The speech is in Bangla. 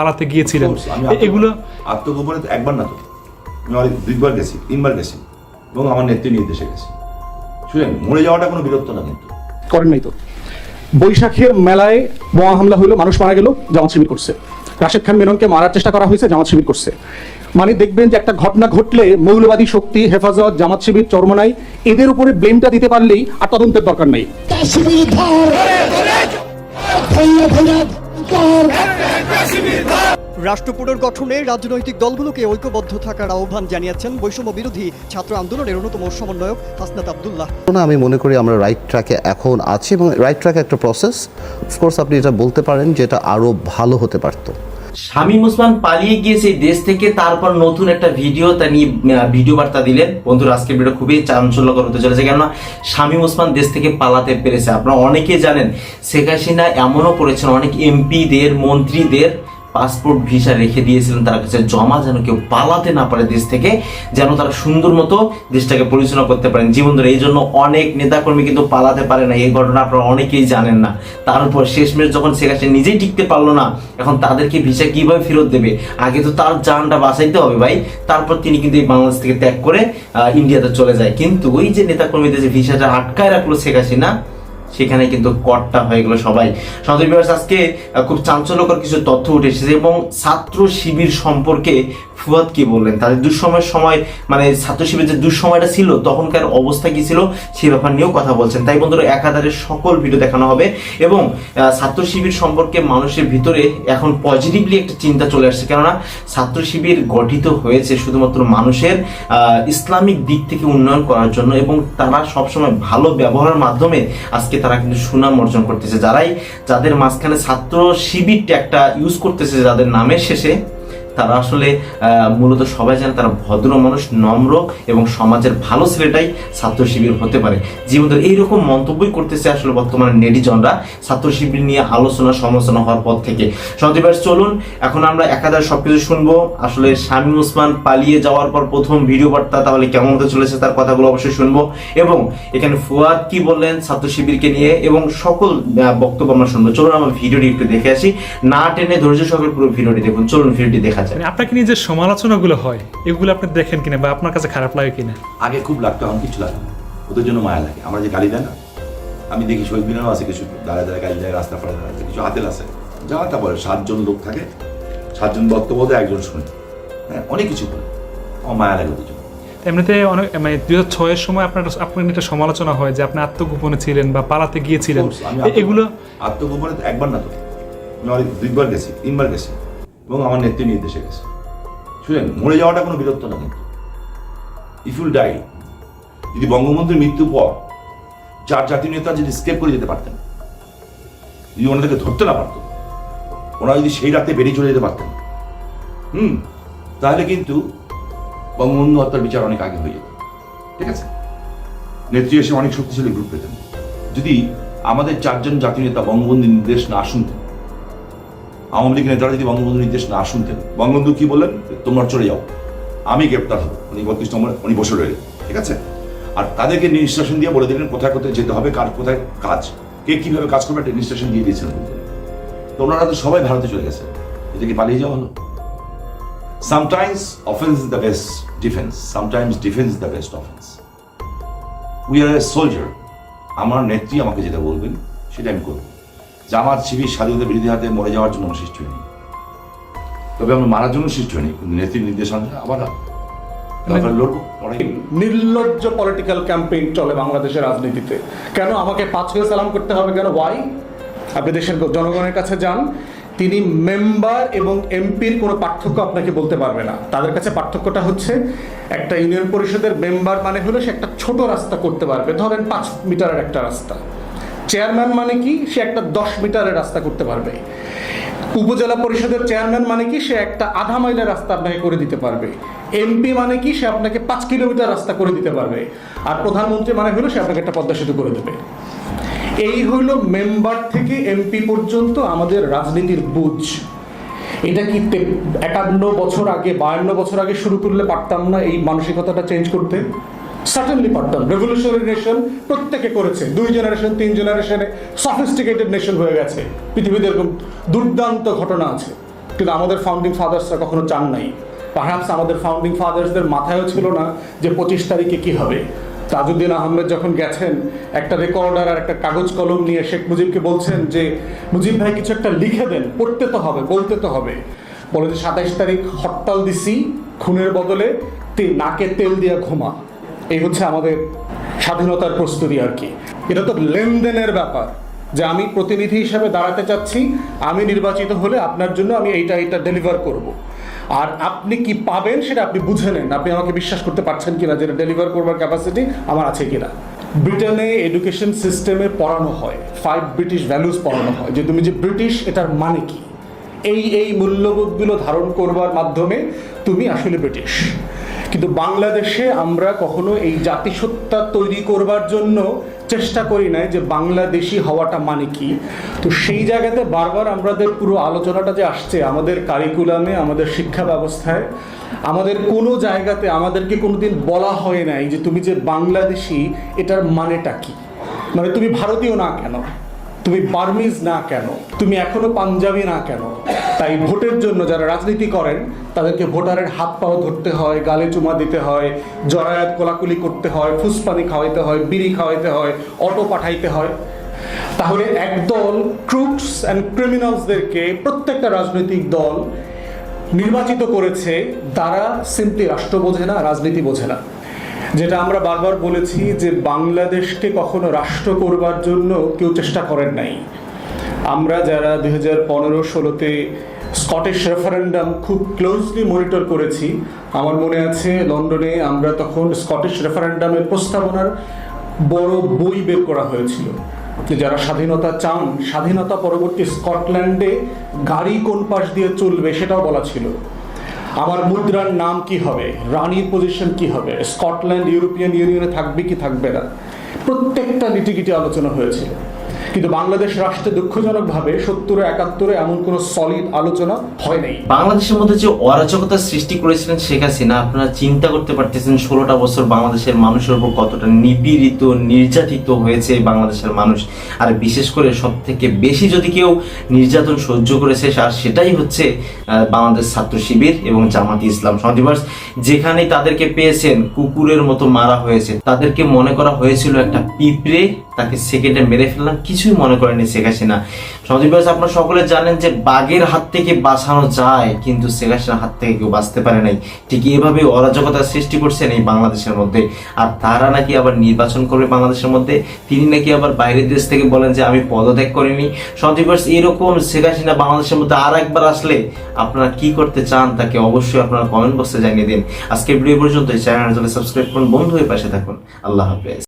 পালাতে গিয়েছিলেন। এগুলো আত্মগোপনে তো একবার না তো। আমি দুইবার গেছি তিনবার গেছি এবং আমার নেত্রী নির্দেশে গেছি। শুনেন মরে যাওয়াটা কোনো বীরত্ব না কিন্তু। করেন নাই তো। বৈশাখের মেলায় বোমা হামলা হইল মানুষ মারা গেল জামাত শিবির করছে। রাশেদ খান মেননকে মারার চেষ্টা করা হয়েছে জামাত শিবির করছে। মানে দেখবেন যে একটা ঘটনা ঘটলে মৌলবাদী শক্তি হেফাজত জামাত শিবির চরমনাই এদের উপরে ব্লেমটা দিতে পারলেই আর তদন্তের দরকার নেই। রাষ্ট্র পুনর্গঠনে রাজনৈতিক দলগুলোকে ঐক্যবদ্ধ থাকার আহ্বান জানিয়েছেন বৈষম্য বিরোধী ছাত্র আন্দোলনের অন্যতম সমন্বয়ক হাসনাত আবদুল্লাহ। আমি মনে করি আমরা রাইট ট্র্যাকে এখন আছি এবং রাইট ট্র্যাকে একটা প্রসেস অফকোর্স আপনি এটা বলতে পারেন যে এটা আরও ভালো হতে পারতো। শামীম ওসমান পালিয়ে গিয়ে সেই দেশ থেকে তারপর নতুন একটা ভিডিও তা নিয়ে ভিডিও বার্তা দিলেন। বন্ধুরা, আজকের ভিডিও খুবই চাঞ্চল্যকর হতে চলেছে। কেননা শামীম ওসমান দেশ থেকে পালাতে পেরেছে। আপনারা অনেকে জানেন, শেখ হাসিনা এমনও করেছেন। অনেক এমপিদের, মন্ত্রীদের পাসপোর্ট ভিসা রেখে দিয়েছিলেন, তার কাছে জমা যেন কেউ পালাতে না পারে দেশ থেকে, যেন তারা সুন্দর মতো দেশটাকে পরিচালনা করতে পারেন। জীবন ধরে এই জন্য অনেক নেতাকর্মী কিন্তু পালাতে পারে না, এই ঘটনা আপনারা অনেকেই জানেন না। তারপর শেষমেশ যখন শেখ হাসিনা নিজেই টিকতে পারল না, এখন তাদেরকে ভিসা কীভাবে ফেরত দেবে? আগে তো তার জানটা বাঁচাইতে হবে ভাই, তারপর তিনি কিন্তু এই বাংলাদেশ থেকে ত্যাগ করে ইন্ডিয়াতে চলে যায়। কিন্তু ওই যে নেতাকর্মীদের যে ভিসাটা আটকায় রাখল শেখ হাসিনা সেখানে কিন্তু কটটা হয়ে গেল সবাই। সদর আজকে খুব চাঞ্চল্যকর কিছু তথ্য উঠে এসেছে এবং ছাত্র শিবির সম্পর্কে ফুয়াদ কি বললেন? তাদের দুঃসময়ের সময় মানে ছাত্র শিবির যে দুঃসময়টা ছিল, তখনকার অবস্থা কি ছিল সেই ব্যাপার নিয়েও কথা বলছেন। তাই বন্ধুরা একাধারে সকল ভিডিও দেখানো হবে এবং ছাত্র শিবির সম্পর্কে মানুষের ভিতরে এখন পজিটিভলি একটা চিন্তা চলে আসছে। কেননা, ছাত্র শিবির গঠিত হয়েছে শুধুমাত্র মানুষের ইসলামিক দিক থেকে উন্নয়ন করার জন্য এবং তারা সবসময় ভালো ব্যবহারের মাধ্যমে আজকে তারা কিন্তু সুনাম অর্জন করতেছে। যারাই যাদের মাঝখানে ছাত্র শিবির একটা ইউজ করতেছে যাদের নামের শেষে তারা আসলে মূলত সবাই জানে তারা ভদ্র মানুষ, নম্র এবং সমাজের ভালো ছেলেটাই ছাত্র শিবির হতে পারে। জীবনের এইরকম মন্তব্যই করতেছে আসলে বর্তমানে নেটিজনরা ছাত্র শিবির নিয়ে আলোচনা সমালোচনা হওয়ার পর থেকে। সন্ধিবাস চলুন, এখন আমরা একাধারে সবকিছু শুনব। আসলে শামীম ওসমান পালিয়ে যাওয়ার পর প্রথম ভিডিও বার্তা, তাহলে কেমন হতে চলেছে তার কথাগুলো অবশ্যই শুনব। এবং এখানে ফুয়াদ কি বললেন ছাত্র শিবিরকে নিয়ে এবং সকল বক্তব্য আমরা শুনব। চলুন, আমরা ভিডিওটি একটু দেখে আসি। না টেনে ধৈর্য সহকারে পুরো ভিডিওটি দেখুন। চলুন, ভিডিওটি দেখা যায় মানে আপনাকে নিয়ে যে সমালোচনাগুলো হয় এগুলো আপনি দেখেন কিনা বা আপনার কাছে খারাপ লাগে কিনা? আগে খুব লাগতো এখন কিছু লাগে ওদের জন্য মায়া লাগে। আমরা যে গালি দেয় না আমি দেখি শহীদ মিনারও আছে কিছু দাঁড়ায় দাঁড়ায় গালি দেয় রাস্তা পাড়ে দাঁড়ায় কিছু হাতেল আছে। যা তা বলে সাতজন লোক থাকে সাতজন বক্তব্য দেয় একজন শুনে। হ্যাঁ অনেক কিছু বলে। আমার মায়া লাগে ওদের জন্য। এমনিতে অনেক মানে দুই হাজার ছয়ের সময় আপনার আপনার একটা সমালোচনা হয় যে আপনি আত্মগোপনে ছিলেন বা পালাতে গিয়েছিলেন। এগুলো আত্মগোপনে একবার না তো। আমি অনেক দুইবার গেছি তিনবার গেছি। এবং আমার নেত্রী নির্দেশে গেছে। শুনেন, মরে যাওয়াটা কোনো বীরত্ব না কিন্তু। ইফ ইউল ডাই যদি বঙ্গবন্ধুর মৃত্যুর পর চার জাতীয় নেতা যদি স্কেপ করে যেতে পারতেন, যদি ওনাদেরকে ধরতে না পারতো, ওনারা যদি সেই রাতে বেরিয়ে চলে যেতে পারতেন, হুম, তাহলে কিন্তু বঙ্গবন্ধু হত্যার বিচার অনেক আগে হয়ে যেত। ঠিক আছে? নেত্রী এসে অনেক শক্তিশালী গ্রুপ পেতেন। যদি আমাদের চারজন জাতীয় নেতা বঙ্গবন্ধুর নির্দেশ না শুনতেন আওয়ামী লীগ নেতারা যদি বঙ্গবন্ধুর নির্দেশ না শুনতেন, বঙ্গবন্ধু কি বললেন? তোমরা চলে যাও। আমি গ্রেপ্তার হব। উনি বত্রিশ নম্বর, উনি বসে রইলেন। ঠিক আছে? আর তাদেরকে ইনস্ট্রাকশন দিয়ে বলে দিলেন কোথায় কোথায় যেতে হবে, কার কোথায় কাজ, কে কীভাবে কাজ করবে, একটা ইনস্ট্রাকশন দিয়ে দিয়েছিলেন তো ওনারা তো সবাই ভারতে চলে গেছে। এটা কি পালিয়ে যাওয়া হলো? Sometimes offence the best defence sometimes defence the best offence we are a soldier আমার নেত্রী আমাকে যেটা বলবেন, সেটা আমি করব। জামাত শিবির স্বাধীনতা বিরোধী হাতে মরে যাওয়ার জন্য সৃষ্টি হয়নি। তবে আমরা মারার জন্য সৃষ্টি হয়নি নেত্রীর নির্দেশনা আবার লড়াই নির্লজ্জ পলিটিক্যাল ক্যাম্পেইন চলে বাংলাদেশের রাজনীতিতে। কেন আমাকে পাঁচ হয়ে সালাম করতে হবে কেন? ওয়াই আপনি দেশের জনগণের কাছে যান তিনি মেম্বার এবং এমপির কোনো পার্থক্য আপনাকে বলতে পারবে না। তাদের কাছে পার্থক্যটা হচ্ছে একটা ইউনিয়ন পরিষদের মেম্বার মানে হলো সে একটা ছোট রাস্তা করতে পারবে। ধরেন পাঁচ মিটারের একটা রাস্তা। চেয়ারম্যান মানে কি? সে একটা দশ মিটারের রাস্তা করতে পারবে। উপজেলা পরিষদের চেয়ারম্যান মানে কি? সে একটা আধা মাইলের রাস্তা আপনাকে করে দিতে পারবে। এমপি মানে কি? সে আপনাকে পাঁচ কিলোমিটার রাস্তা করে দিতে পারবে। আর প্রধানমন্ত্রী মানে হলো সে আপনাকে একটা পদ্মা সেতু করে দেবে। এই হইল মেম্বার থেকে এমপি পর্যন্ত আমাদের রাজনীতির বুঝ। এটা কি একান্ন বছর আগে, বায়ান্ন বছর আগে শুরু করলে পারতাম না এই মানসিকতাটা চেঞ্জ করতে? সার্টেনলি পারতাম রেভলিউশনারি নেশন প্রত্যেকে করেছে। দুই জেনারেশন তিন জেনারেশনে সফিস্টিকেটেড নেশন হয়ে গেছে। পৃথিবীতে এরকম দুর্দান্ত ঘটনা আছে। কিন্তু আমাদের ফাউন্ডিং ফাদার্সরা কখনো চান নাই। পারহাপস আমাদের ফাউন্ডিং ফাদার্সদের মাথায়ও ছিল না যে পঁচিশ তারিখে কি হবে। তাজউদ্দিন আহমেদ যখন গেছেন, একটা রেকর্ডার আর একটা কাগজ কলম নিয়ে শেখ মুজিবকে বলছেন যে, মুজিব ভাই, কিছু একটা লিখে দেন, পড়তে তো হবে, বলতে তো হবে। বলে যে, সাতাইশ তারিখ হরতাল দিছি, খুনের বদলে তে- নাকে তেল দিয়া ঘুমা। এই হচ্ছে আমাদের স্বাধীনতার প্রস্তুতি আর কি। এটা তো লেনদেনের ব্যাপার, যে আমি প্রতিনিধি হিসাবে দাঁড়াতে চাচ্ছি, আমি নির্বাচিত হলে আপনার জন্য আমি এইটা এইটা ডেলিভার করব। আর আপনি কি পাবেন সেটা আপনি বুঝে নেন, আপনি আমাকে বিশ্বাস করতে পারছেন কিনা যেটা ডেলিভার করবার ক্যাপাসিটি আমার আছে কিনা। ব্রিটেনে এডুকেশন সিস্টেমে পড়ানো হয় ফাইভ ব্রিটিশ ভ্যালুজ পড়ানো হয়, যে তুমি যে ব্রিটিশ এটার মানে কি? এই এই মূল্যবোধগুলো ধারণ করবার মাধ্যমে তুমি আসলে ব্রিটিশ কিন্তু বাংলাদেশে আমরা কখনো এই জাতিসত্তা তৈরি করবার জন্য চেষ্টা করি নাই যে বাংলাদেশি হওয়াটা মানে কি। তো সেই জায়গাতে বারবার আমাদের পুরো আলোচনাটা যে আসছে আমাদের কারিকুলামে আমাদের শিক্ষা ব্যবস্থায়, আমাদের কোনো জায়গাতে আমাদেরকে কোনোদিন বলা হয় নাই যে তুমি যে বাংলাদেশি, এটার মানেটা কি? মানে তুমি ভারতীয় না কেন? তুমি বার্মিজ না কেন? তুমি এখনও পাঞ্জাবি না কেন? তাই ভোটের জন্য যারা রাজনীতি করেন, তাদেরকে ভোটারের হাত পাও ধরতে হয়, গালে চুমা দিতে হয়, জরায়াত কোলাকুলি করতে হয় ফুসপানি খাওয়াইতে হয়, বিড়ি খাওয়াইতে হয়, অটো পাঠাইতে হয়। তাহলে একদল ট্রুপস অ্যান্ড ক্রিমিনালসদেরকে প্রত্যেকটা রাজনৈতিক দল নির্বাচিত করেছে তারা সিম্পলি রাষ্ট্র বোঝে না, রাজনীতি বোঝে না। যেটা আমরা বারবার বলেছি যে বাংলাদেশকে কখনো রাষ্ট্র করবার জন্য কেউ চেষ্টা করেন নাই। আমরা যারা দুই হাজার পনেরো, ষোলোতে স্কটিশ রেফারেন্ডাম খুব ক্লোজলি মনিটর করেছি, আমার মনে আছে লন্ডনে আমরা তখন স্কটিশ রেফারেন্ডামের প্রস্তাবনার বড় বই বের করা হয়েছিল। যারা স্বাধীনতা চান, স্বাধীনতা পরবর্তী স্কটল্যান্ডে গাড়ি কোন পাশ দিয়ে চলবে সেটাও বলা ছিল। আমার মুদ্রার নাম কি হবে? রানীর পজিশন কি হবে? স্কটল্যান্ড, ইউরোপিয়ান ইউনিয়নে থাকবে কি থাকবে না? প্রত্যেকটা লিটিগিটি আলোচনা হয়েছিল। কিন্তু বাংলাদেশ রাষ্ট্রে দুঃখজনকভাবে সত্তরে, একাত্তরে এমন কোনো সলিড আলোচনা হয় নাই। বাংলাদেশের মধ্যে যে অরাজকতা সৃষ্টি করেছিলেন শেখ হাসিনা, আপনারা চিন্তা করতে পারতেছেন ষোলোটা বছর বাংলাদেশের মানুষের উপর কতটা নিপীড়িত, নির্যাতিত হয়েছে বাংলাদেশের মানুষ। আর বিশেষ করে সব থেকে বেশি যদি কেউ নির্যাতন সহ্য করেছে, আর সেটাই হচ্ছে বাংলাদেশ ছাত্র শিবির এবং জামাতি ইসলাম সন্ধিবাস যেখানে তাদেরকে পেয়েছেন কুকুরের মতো মারা হয়েছে। তাদেরকে মনে করা হয়েছিল একটা পিঁপড়ে তাকে সেকেন্ডে মেরে ফেললাম, কিছুই মনে করেনি শেখ হাসিনা। ভাই আপনারা সকলে জানেন যে বাঘের হাত থেকে বাঁচানো যায়, কিন্তু শেখ হাসিনার হাত থেকে কেউ বাঁচতে পারে নাই। ঠিক এভাবে অরাজকতা সৃষ্টি করছেন এই বাংলাদেশের মধ্যে। আর তারা নাকি আবার নির্বাচন করবে বাংলাদেশের মধ্যে? তিনি নাকি আবার বাইরের দেশ থেকে বলেন যে, আমি পদত্যাগ করিনি। ভাই এরকম শেখ হাসিনা বাংলাদেশের মধ্যে আর একবার আসলে আপনারা কি করতে চান, তাকে অবশ্যই আপনারা কমেন্ট বক্সে জানিয়ে দিন। আজকে ভিডিও পর্যন্ত চ্যানেল সাবস্ক্রাইব করুন। বন্ধু হয়ে পাশে থাকুন। আল্লাহ হাফেজ।